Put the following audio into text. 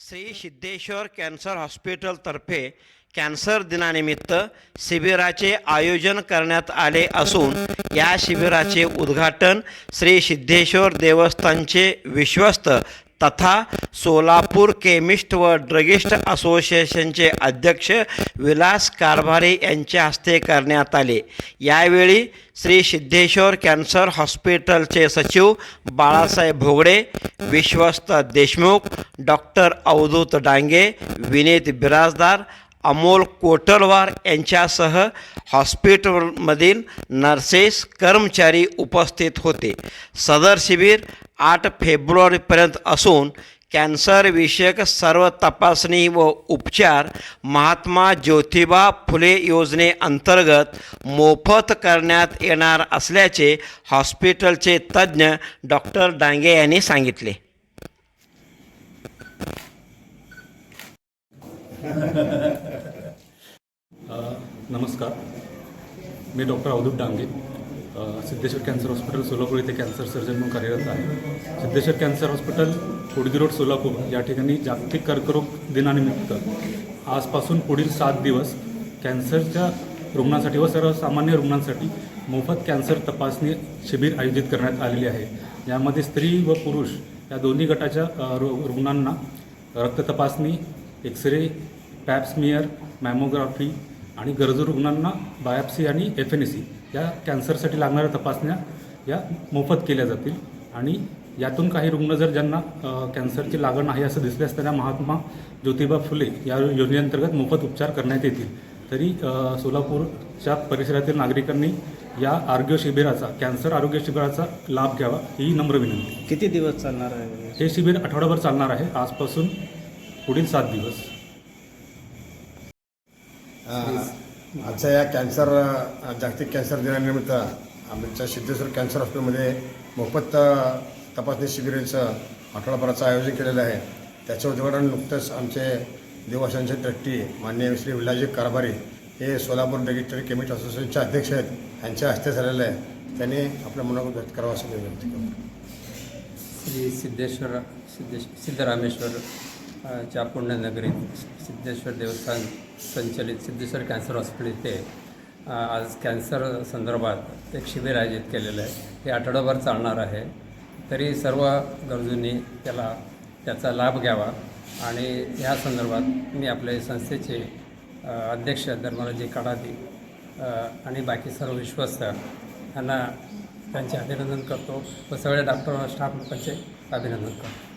Shri Siddheshwar cancer हॉस्पिटलतर्फे cancer दिनानिमित्त शिबिराचे आयोजन करण्यात आले असून या शिबिराचे उद्घाटन श्री सिद्धेश्वर देवस्थानचे विश्वस्त तथा सोलापूर केमिस्ट व ड्रगिस्ट असोसिएशनचे अध्यक्ष विलास कारभारे यांच्या हस्ते करण्यात आले. यावेळी श्री सिद्धेश्वर कॅन्सर हॉस्पिटलचे सचिव बाळासाहेब भोगडे विश्वस्त देशमुख डॉक्टर अवधूत डांगे विनीत बिराजदार अमोल कोटलवार यांच्यासह हॉस्पिटलमधील नर्सेस कर्मचारी उपस्थित होते. सदर शिबिर आठ फेब्रुवारीपर्यंत असून कॅन्सरविषयक सर्व तपासणी व उपचार महात्मा ज्योतिबा फुले योजनेअंतर्गत मोफत करण्यात येणार असल्याचे हॉस्पिटलचे तज्ज्ञ डॉक्टर डांगे यांनी सांगितले. नमस्कार. मी doctor Avdhoot Dange. Siddheshwar cancer hospital Solapur येथे कॅन्सर सर्जन म्हणून कार्यरत आहे. Siddheshwar cancer hospital Kudgi road Solapur या ठिकाणी जागतिक कर्करोग दिनानिमित्त आजपासून पुढील सात दिवस कॅन्सरच्या रुग्णांसाठी व सर्वसामान्य रुग्णांसाठी मोफत कॅन्सर तपासणी शिबिर आयोजित करण्यात आलेली आहे. यामध्ये स्त्री व पुरुष या दोन्ही गटाच्या रु- रुग्णांना रक्त तपासणी एक्सरे पॅप्समियर मॅमोग्राफी आणि गरजू रुग्णांना बायोप्सी आणि एफ एन सी या कॅन्सरसाठी लागणाऱ्या तपासण्या या मोफत केल्या जातील. आणि यातून काही रुग्ण जर ज्यांना कॅन्सरची लागण आहे असं दिसल्यास त्यांना महात्मा ज्योतिबा फुले या योजनेअंतर्गत मोफत उपचार करण्यात येतील. तरी सोलापूरच्या परिसरातील नागरिकांनी या आरोग्य शिबिराचा कॅन्सर आरोग्य शिबिराचा लाभ घ्यावा ही नम्र विनंती. किती दिवस चालणार आहे? हे शिबिर आठवडाभर चालणार आहे. आजपासून पुढील सात दिवस. आजच्या या कॅन्सर जागतिक कॅन्सर दिनानिमित्त आमच्या सिद्धेश्वर कॅन्सर हॉस्पिटलमध्ये मोफत तपासणी शिबिराचं आठवडाभराचं आयोजन केलेलं आहे. त्याचं उद्घाटन नुकतंच आमचे देवाशांचे ट्रस्टी माननीय श्री विलाजी कारभारी हे सोलापूर डेगिटरी केमिस्ट असोसिएशनचे अध्यक्ष आहेत. यांच्या हस्ते झालेलं आहे. त्यांनी आपलं मनोगत व्यक्त करावं असं विनंती करतो. श्री सिद्धेश्वर सिद्धेश सिद्धरामेश्वर च्या पुण्यनगरीत सिद्धेश्वर देवस्थान संचलित सिद्धेश्वर कॅन्सर हॉस्पिटल इथे आज कॅन्सर संदर्भात एक शिबिर आयोजित केलेलं आहे. हे आठवडाभर चालणार आहे. तरी सर्व गरजूंनी त्याला त्याचा लाभ घ्यावा आणि या संदर्भात मी आपल्या संस्थेचे अध्यक्ष धर्मराजी काडादी आणि बाकी सर्व विश्वस्त यांना त्यांचे अभिनंदन करतो व सगळ्या डॉक्टर स्टाफ लोकांचे अभिनंदन करतो.